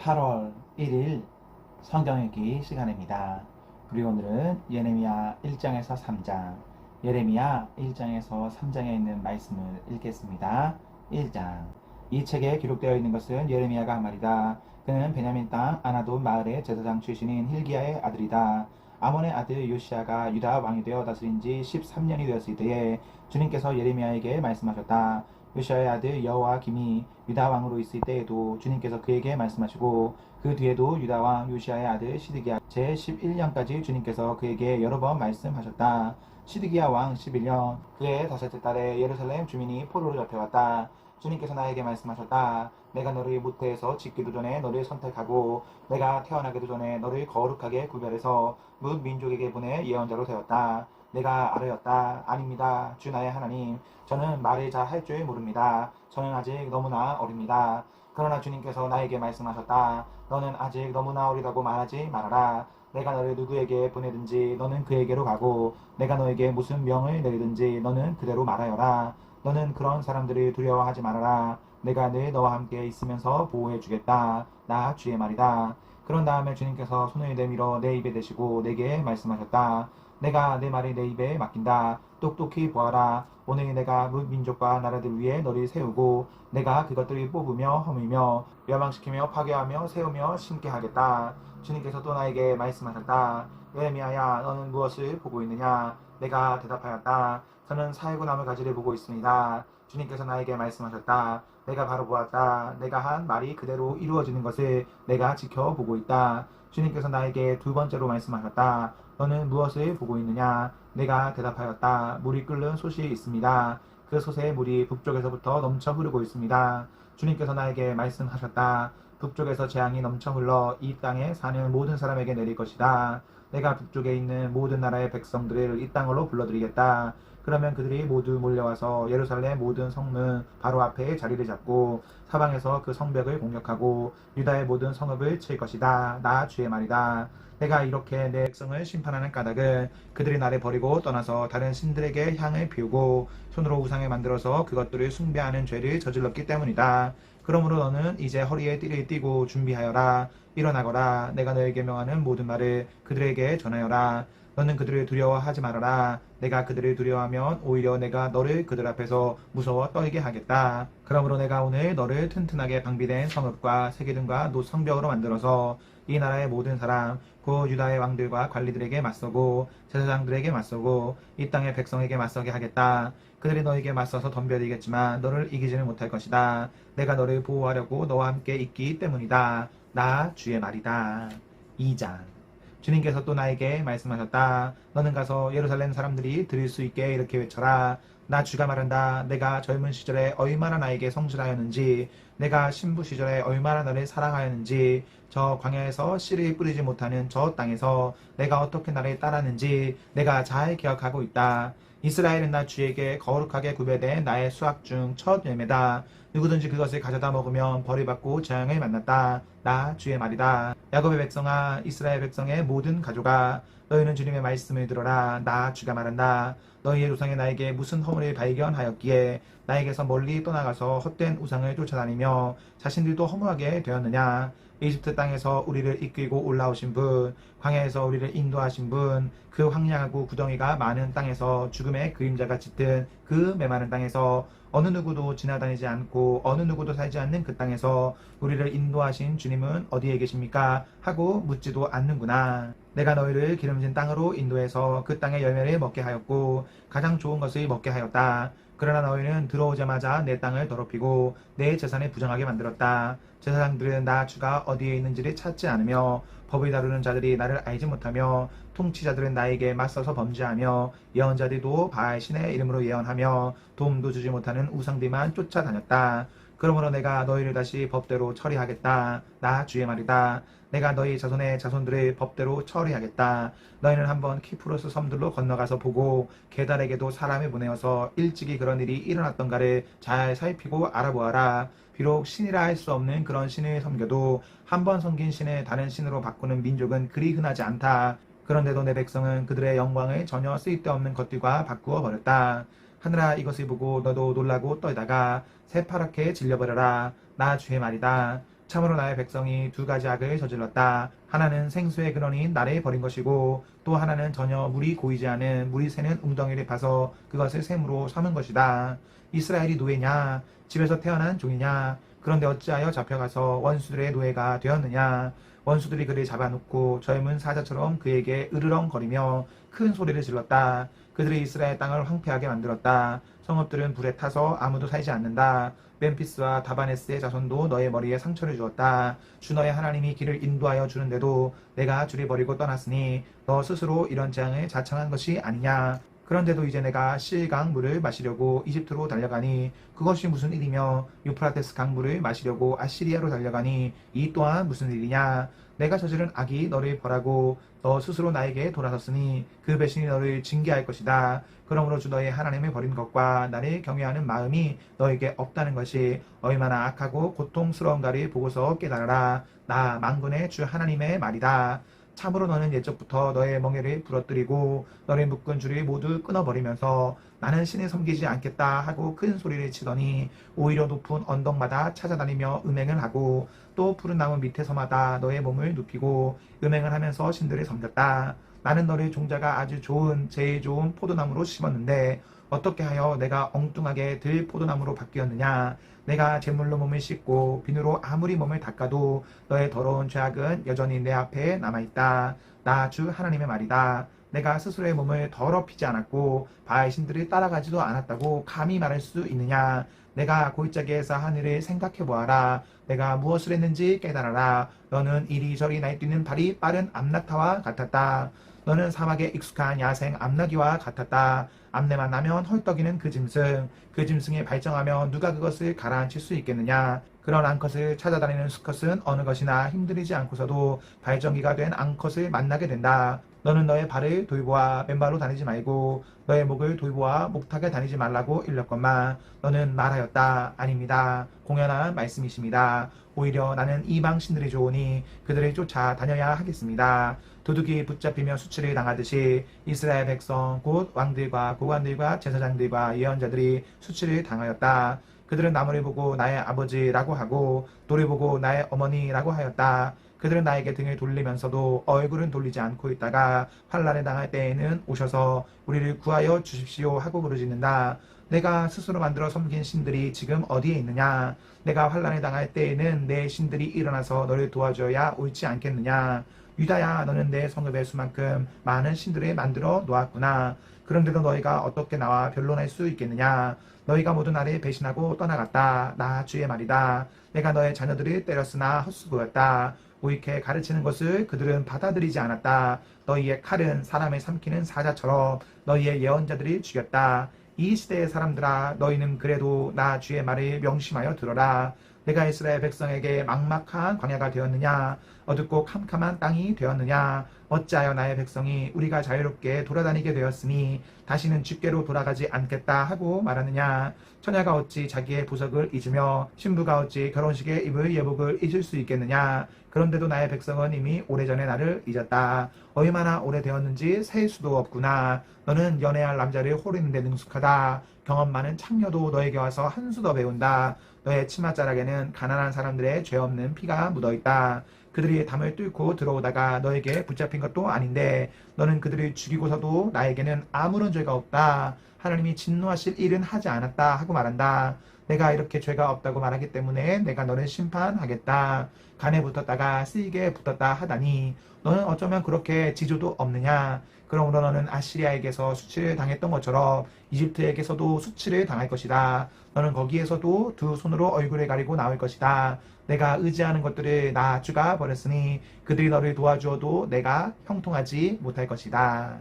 8월 1일 성경 읽기 시간입니다. 우리 오늘은 예레미야 1장에서 3장, 예레미야 1장에서 3장에 있는 말씀을 읽겠습니다. 1장. 이 책에 기록되어 있는 것은 예레미야가 한 말이다. 그는 베냐민 땅 아나돈 마을의 제사장 출신인 힐기야의 아들이다. 아몬의 아들 요시아가 유다 왕이 되어 다스린 지 13년이 되었을 때에 주님께서 예레미야에게 말씀하셨다. 요시아의 아들 여호와김이 유다 왕으로 있을 때에도 주님께서 그에게 말씀하시고 그 뒤에도 유다 왕 요시아의 아들 시드기야 제 11년까지 주님께서 그에게 여러 번 말씀하셨다. 시드기야 왕 11년 그의 다섯째 달에 예루살렘 주민이 포로로 잡혀왔다. 주님께서 나에게 말씀하셨다. 내가 너를 모태에서 짓기도 전에 너를 선택하고 내가 태어나기도 전에 너를 거룩하게 구별해서 뭇 민족에게 보내 예언자로 세웠다. 내가 아뢰었다. 아닙니다. 주 나의 하나님. 저는 말을 잘 할 줄 모릅니다. 저는 아직 너무나 어립니다. 그러나 주님께서 나에게 말씀하셨다. 너는 아직 너무나 어리다고 말하지 말아라. 내가 너를 누구에게 보내든지 너는 그에게로 가고 내가 너에게 무슨 명을 내리든지 너는 그대로 말하여라. 너는 그런 사람들을 두려워하지 말아라. 내가 늘 너와 함께 있으면서 보호해 주겠다. 나 주의 말이다. 그런 다음에 주님께서 손을 내밀어 내 입에 대시고 내게 말씀하셨다. 내가 내 말을 내 입에 맡긴다. 똑똑히 보아라. 오늘 내가 민족과 나라들 위에 너를 세우고 내가 그것들을 뽑으며 허물며 멸망시키며 파괴하며 세우며 심게 하겠다. 주님께서 또 나에게 말씀하셨다. 예레미야야 너는 무엇을 보고 있느냐? 내가 대답하였다. 저는 살고 남을 가지를 보고 있습니다. 주님께서 나에게 말씀하셨다. 내가 바로 보았다. 내가 한 말이 그대로 이루어지는 것을 내가 지켜보고 있다. 주님께서 나에게 두 번째로 말씀하셨다. 너는 무엇을 보고 있느냐? 내가 대답하였다. 물이 끓는 솥이 있습니다. 그 솥에 물이 북쪽에서부터 넘쳐 흐르고 있습니다. 주님께서 나에게 말씀하셨다. 북쪽에서 재앙이 넘쳐 흘러 이 땅에 사는 모든 사람에게 내릴 것이다. 내가 북쪽에 있는 모든 나라의 백성들을 이 땅으로 불러들이겠다. 그러면 그들이 모두 몰려와서 예루살렘 모든 성문 바로 앞에 자리를 잡고 사방에서 그 성벽을 공격하고 유다의 모든 성읍을 칠 것이다. 나 주의 말이다. 내가 이렇게 내 백성을 심판하는 까닭은 그들이 나를 버리고 떠나서 다른 신들에게 향을 피우고 손으로 우상을 만들어서 그것들을 숭배하는 죄를 저질렀기 때문이다. 그러므로 너는 이제 허리에 띠를 띠고 준비하여라. 일어나거라. 내가 너에게 명하는 모든 말을 그들에게 전하여라. 너는 그들을 두려워하지 말아라. 내가 그들을 두려워하면 오히려 내가 너를 그들 앞에서 무서워 떨게 하겠다. 그러므로 내가 오늘 너를 튼튼하게 방비된 성읍과 세계등과 노 성벽으로 만들어서 이 나라의 모든 사람, 그 유다의 왕들과 관리들에게 맞서고 제사장들에게 맞서고 이 땅의 백성에게 맞서게 하겠다. 그들이 너에게 맞서서 덤벼들겠지만 너를 이기지는 못할 것이다. 내가 너를 보호하려고 너와 함께 있기 때문이다. 나 주의 말이다. 2장 주님께서 또 나에게 말씀하셨다. 너는 가서 예루살렘 사람들이 들을 수 있게 이렇게 외쳐라. 나 주가 말한다. 내가 젊은 시절에 얼마나 나에게 성실하였는지, 내가 신부 시절에 얼마나 너를 사랑하였는지, 저 광야에서 씨를 뿌리지 못하는 저 땅에서 내가 어떻게 나를 따랐는지 내가 잘 기억하고 있다. 이스라엘은 나 주에게 거룩하게 구별된 나의 수확 중 첫 열매다. 누구든지 그것을 가져다 먹으면 벌을 받고 재앙을 만났다. 나 주의 말이다. 야곱의 백성아, 이스라엘 백성의 모든 가족아, 너희는 주님의 말씀을 들어라. 나 주가 말한다. 너희의 우상에 나에게 무슨 허물을 발견하였기에 나에게서 멀리 떠나가서 헛된 우상을 쫓아다니며 자신들도 허무하게 되었느냐? 이집트 땅에서 우리를 이끌고 올라오신 분, 광야에서 우리를 인도하신 분, 그 황량하고 구덩이가 많은 땅에서 죽음의 그림자가 짙은 그 메마른 땅에서 어느 누구도 지나다니지 않고 어느 누구도 살지 않는 그 땅에서 우리를 인도하신 주님은 어디에 계십니까? 하고 묻지도 않는구나. 내가 너희를 기름진 땅으로 인도해서 그 땅의 열매를 먹게 하였고 가장 좋은 것을 먹게 하였다. 그러나 너희는 들어오자마자 내 땅을 더럽히고 내 재산을 부정하게 만들었다. 제사장들은 나 주가 어디에 있는지를 찾지 않으며 법을 다루는 자들이 나를 알지 못하며 통치자들은 나에게 맞서서 범죄하며 예언자들도 바알 신의 이름으로 예언하며 도움도 주지 못하는 우상들만 쫓아다녔다. 그러므로 내가 너희를 다시 법대로 처리하겠다. 나 주의 말이다. 내가 너희 자손의 자손들을 법대로 처리하겠다. 너희는 한번 키프로스 섬들로 건너가서 보고 게달에게도 사람을 보내어서 일찍이 그런 일이 일어났던가를 잘 살피고 알아보아라. 비록 신이라 할 수 없는 그런 신을 섬겨도 한 번 섬긴 신을 다른 신으로 바꾸는 민족은 그리 흔하지 않다. 그런데도 내 백성은 그들의 영광을 전혀 쓸데없는 것들과 바꾸어 버렸다. 하늘아 이것을 보고 너도 놀라고 떨다가 새파랗게 질려버려라. 나 주의 말이다. 참으로 나의 백성이 두 가지 악을 저질렀다. 하나는 생수의 근원인 나를 버린 것이고 또 하나는 전혀 물이 고이지 않은 물이 새는 웅덩이를 파서 그것을 샘으로 삼은 것이다. 이스라엘이 노예냐? 집에서 태어난 종이냐? 그런데 어찌하여 잡혀가서 원수들의 노예가 되었느냐? 원수들이 그를 잡아놓고 젊은 사자처럼 그에게 으르렁거리며 큰 소리를 질렀다. 그들이 이스라엘 땅을 황폐하게 만들었다. 성읍들은 불에 타서 아무도 살지 않는다. 멤피스와 다바네스의 자손도 너의 머리에 상처를 주었다. 주 너의 하나님이 길을 인도하여 주는데도 내가 줄이 버리고 떠났으니 너 스스로 이런 재앙을 자청한 것이 아니냐. 그런데도 이제 내가 실강 물을 마시려고 이집트로 달려가니 그것이 무슨 일이며 유프라테스 강물을 마시려고 아시리아로 달려가니 이 또한 무슨 일이냐? 내가 저지른 악이 너를 벌하고 너 스스로 나에게 돌아섰으니 그 배신이 너를 징계할 것이다. 그러므로 주 너의 하나님을 버린 것과 나를 경외하는 마음이 너에게 없다는 것이 얼마나 악하고 고통스러운가를 보고서 깨달아라. 나 만군의 주 하나님의 말이다 참으로 너는 예적부터 너의 멍에를 부러뜨리고 너의 묶은 줄을 모두 끊어버리면서 나는 신을 섬기지 않겠다 하고 큰 소리를 치더니 오히려 높은 언덕마다 찾아다니며 음행을 하고 또 푸른 나무 밑에서마다 너의 몸을 눕히고 음행을 하면서 신들을 섬겼다. 나는 너를 종자가 아주 좋은 제일 좋은 포도나무로 심었는데 어떻게 하여 내가 엉뚱하게 들 포도나무로 바뀌었느냐 내가 제물로 몸을 씻고 비누로 아무리 몸을 닦아도 너의 더러운 죄악은 여전히 내 앞에 남아있다. 나 주 하나님의 말이다. 내가 스스로의 몸을 더럽히지 않았고 바알 신들을 따라가지도 않았다고 감히 말할 수 있느냐? 내가 골짜기에서 하늘을 생각해 보아라. 내가 무엇을 했는지 깨달아라. 너는 이리저리 날뛰는 발이 빠른 암낙타와 같았다. 너는 사막에 익숙한 야생 암나귀와 같았다. 암내만 나면 헐떡이는 그 짐승, 그 짐승이 발정하면 누가 그것을 가라앉힐 수 있겠느냐? 그런 앙컷을 찾아다니는 수컷은 어느 것이나 힘들이지 않고서도 발정기가 된 앙컷을 만나게 된다. 너는 너의 발을 돌보아 맨발로 다니지 말고 너의 목을 돌보아 목탁에 다니지 말라고 일렀건만 너는 말하였다. 아닙니다. 공연한 말씀이십니다. 오히려 나는 이방 신들이 좋으니 그들을 쫓아 다녀야 하겠습니다. 도둑이 붙잡히며 수치를 당하듯이 이스라엘 백성 곧 왕들과 고관들과 제사장들과 예언자들이 수치를 당하였다. 그들은 나무를 보고 나의 아버지라고 하고 돌을 보고 나의 어머니라고 하였다. 그들은 나에게 등을 돌리면서도 얼굴은 돌리지 않고 있다가 환란에 당할 때에는 오셔서 우리를 구하여 주십시오 하고 부르짖는다. 내가 스스로 만들어 섬긴 신들이 지금 어디에 있느냐? 내가 환란에 당할 때에는 내 신들이 일어나서 너를 도와줘야 옳지 않겠느냐? 유다야 너는 내 성읍의 수만큼 많은 신들을 만들어 놓았구나. 그런데도 너희가 어떻게 나와 변론할 수 있겠느냐? 너희가 모두 나를 배신하고 떠나갔다. 나 주의 말이다. 내가 너의 자녀들을 때렸으나 헛수고였다. 오익해 가르치는 것을 그들은 받아들이지 않았다. 너희의 칼은 사람을 삼키는 사자처럼 너희의 예언자들이 죽였다. 이 시대의 사람들아 너희는 그래도 나 주의 말을 명심하여 들어라. 내가 이스라엘 백성에게 막막한 광야가 되었느냐 어둡고 캄캄한 땅이 되었느냐 어찌하여 나의 백성이 우리가 자유롭게 돌아다니게 되었으니 다시는 집게로 돌아가지 않겠다 하고 말하느냐? 처녀가 어찌 자기의 부석을 잊으며 신부가 어찌 결혼식에 입을 예복을 잊을 수 있겠느냐? 그런데도 나의 백성은 이미 오래전에 나를 잊었다. 얼마나 오래되었는지 셀 수도 없구나. 너는 연애할 남자를 호르는 데 능숙하다. 경험 많은 창녀도 너에게 와서 한 수 더 배운다. 너의 치맛자락에는 가난한 사람들의 죄 없는 피가 묻어 있다. 그들이 담을 뚫고 들어오다가 너에게 붙잡힌 것도 아닌데 너는 그들을 죽이고서도 나에게는 아무런 죄가 없다. 하나님이 진노하실 일은 하지 않았다 하고 말한다. 내가 이렇게 죄가 없다고 말하기 때문에 내가 너를 심판하겠다. 간에 붙었다가 쓰이게 붙었다 하다니 너는 어쩌면 그렇게 지조도 없느냐? 그러므로 너는 아시리아에게서 수치를 당했던 것처럼 이집트에게서도 수치를 당할 것이다. 너는 거기에서도 두 손으로 얼굴을 가리고 나올 것이다. 내가 의지하는 것들을 나 주가 버렸으니 그들이 너를 도와주어도 내가 형통하지 못할 것이다.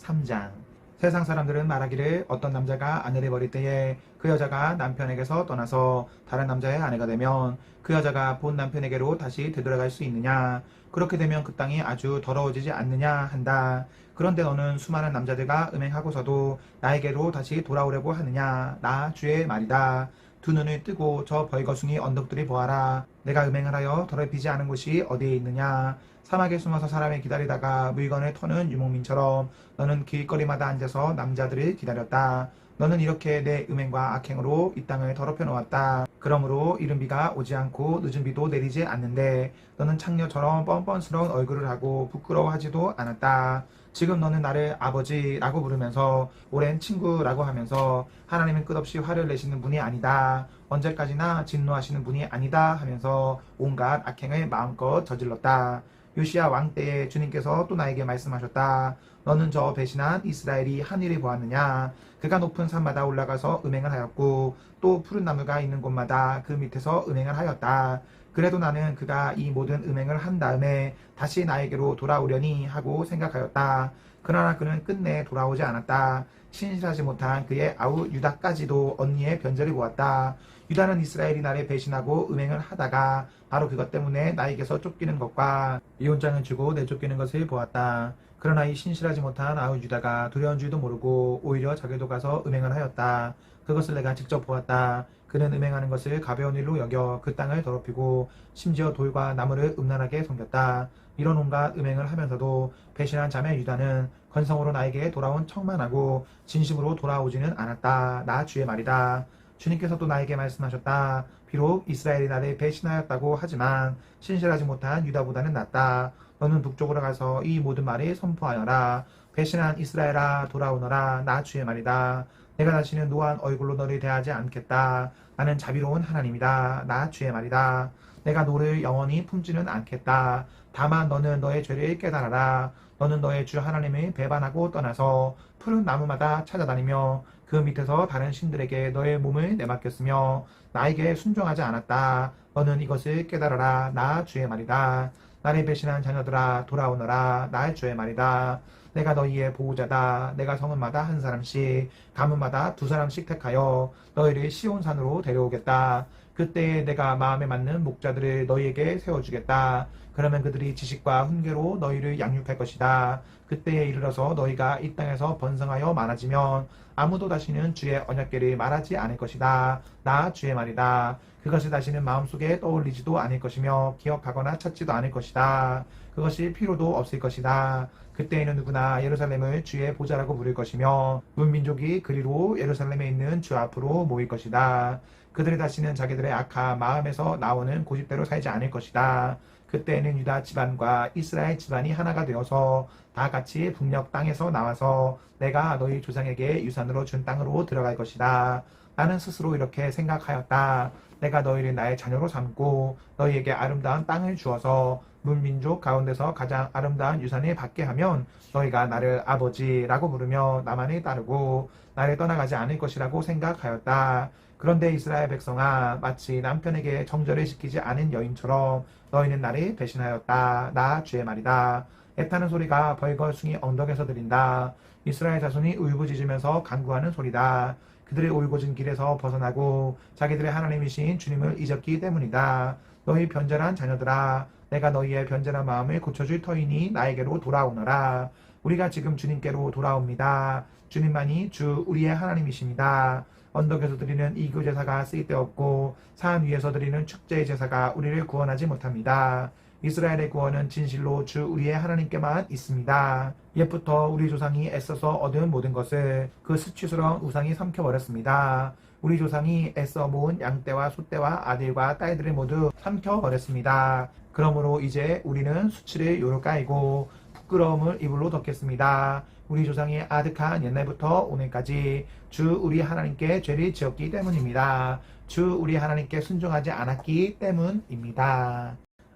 3장 세상 사람들은 말하기를 어떤 남자가 아내를 버릴 때에 그 여자가 남편에게서 떠나서 다른 남자의 아내가 되면 그 여자가 본 남편에게로 다시 되돌아갈 수 있느냐? 그렇게 되면 그 땅이 아주 더러워지지 않느냐 한다. 그런데 너는 수많은 남자들과 음행하고서도 나에게로 다시 돌아오려고 하느냐? 나 주의 말이다. 두 눈을 뜨고 저 벌거숭이 언덕들이 보아라 내가 음행을 하여 더럽히지 않은 곳이 어디에 있느냐? 사막에 숨어서 사람을 기다리다가 물건을 터는 유목민처럼 너는 길거리마다 앉아서 남자들을 기다렸다. 너는 이렇게 내 음행과 악행으로 이 땅을 더럽혀 놓았다. 그러므로 이른 비가 오지 않고 늦은 비도 내리지 않는데 너는 창녀처럼 뻔뻔스러운 얼굴을 하고 부끄러워하지도 않았다. 지금 너는 나를 아버지라고 부르면서 오랜 친구라고 하면서 하나님은 끝없이 화를 내시는 분이 아니다. 언제까지나 진노하시는 분이 아니다 하면서 온갖 악행을 마음껏 저질렀다. 요시야 왕 때에 주님께서 또 나에게 말씀하셨다. 너는 저 배신한 이스라엘이 한 일을 보았느냐? 그가 높은 산마다 올라가서 음행을 하였고 또 푸른 나무가 있는 곳마다 그 밑에서 음행을 하였다. 그래도 나는 그가 이 모든 음행을 한 다음에 다시 나에게로 돌아오려니 하고 생각하였다. 그러나 그는 끝내 돌아오지 않았다. 신실하지 못한 그의 아우 유다까지도 언니의 변절을 보았다. 유다는 이스라엘이 나를 배신하고 음행을 하다가 바로 그것 때문에 나에게서 쫓기는 것과 이혼장을 주고 내쫓기는 것을 보았다. 그러나 이 신실하지 못한 아우 유다가 두려운 줄도 모르고 오히려 자기도 가서 음행을 하였다. 그것을 내가 직접 보았다. 그는 음행하는 것을 가벼운 일로 여겨 그 땅을 더럽히고 심지어 돌과 나무를 음란하게 섬겼다. 이런 온갖 음행을 하면서도 배신한 자매 유다는 건성으로 나에게 돌아온 척만 하고 진심으로 돌아오지는 않았다. 나 주의 말이다. 주님께서 또 나에게 말씀하셨다. 비록 이스라엘이 나를 배신하였다고 하지만 신실하지 못한 유다보다는 낫다. 너는 북쪽으로 가서 이 모든 말을 선포하여라. 배신한 이스라엘아 돌아오너라. 나 주의 말이다. 내가 다시는 노한 얼굴로 너를 대하지 않겠다. 나는 자비로운 하나님이다. 나 주의 말이다. 내가 너를 영원히 품지는 않겠다. 다만 너는 너의 죄를 깨달아라. 너는 너의 주 하나님을 배반하고 떠나서 푸른 나무마다 찾아다니며 그 밑에서 다른 신들에게 너의 몸을 내맡겼으며 나에게 순종하지 않았다. 너는 이것을 깨달아라. 나 주의 말이다. 나를 배신한 자녀들아 돌아오너라. 나 주의 말이다. 내가 너희의 보호자다. 내가 성은마다 한 사람씩, 가문마다 두 사람씩 택하여 너희를 시온산으로 데려오겠다. 그때 내가 마음에 맞는 목자들을 너희에게 세워주겠다. 그러면 그들이 지식과 훈계로 너희를 양육할 것이다. 그때에 이르러서 너희가 이 땅에서 번성하여 많아지면 아무도 다시는 주의 언약계를 말하지 않을 것이다. 나 주의 말이다. 그것을 다시는 마음속에 떠올리지도 않을 것이며 기억하거나 찾지도 않을 것이다. 그것이 필요도 없을 것이다. 그때에는 누구나 예루살렘을 주의 보좌라고 부를 것이며 문 민족이 그리로 예루살렘에 있는 주 앞으로 모일 것이다. 그들이 다시는 자기들의 악한 마음에서 나오는 고집대로 살지 않을 것이다. 그때에는 유다 집안과 이스라엘 집안이 하나가 되어서 다 같이 북녘 땅에서 나와서 내가 너희 조상에게 유산으로 준 땅으로 들어갈 것이다. 나는 스스로 이렇게 생각하였다. 내가 너희를 나의 자녀로 삼고 너희에게 아름다운 땅을 주어서 문민족 가운데서 가장 아름다운 유산을 받게 하면 너희가 나를 아버지라고 부르며 나만을 따르고 나를 떠나가지 않을 것이라고 생각하였다. 그런데 이스라엘 백성아 마치 남편에게 정절을 시키지 않은 여인처럼 너희는 나를 배신하였다. 나 주의 말이다. 애타는 소리가 벌거숭이 언덕에서 들린다. 이스라엘 자손이 울부짖으면서 간구하는 소리다. 그들의 올곧은 길에서 벗어나고 자기들의 하나님이신 주님을 잊었기 때문이다. 너희 변절한 자녀들아 내가 너희의 변절한 마음을 고쳐줄 터이니 나에게로 돌아오너라. 우리가 지금 주님께로 돌아옵니다. 주님만이 주 우리의 하나님이십니다. 언덕에서 드리는 이교 제사가 쓸데없고 산 위에서 드리는 축제의 제사가 우리를 구원하지 못합니다. 이스라엘의 구원은 진실로 주 우리의 하나님께만 있습니다. 옛부터 우리 조상이 애써서 얻은 모든 것을 그 수치스러운 우상이 삼켜버렸습니다. 우리 조상이 애써 모은 양떼와 소떼와 아들과 딸들을 모두 삼켜버렸습니다. 그러므로 이제 우리는 수치를 요로 까이고 부끄러움을 이불로 덮겠습니다. 우리 조상이 아득한 옛날부터 오늘까지 주 우리 하나님께 죄를 지었기 때문입니다. 주 우리 하나님께 순종하지 않았기 때문입니다.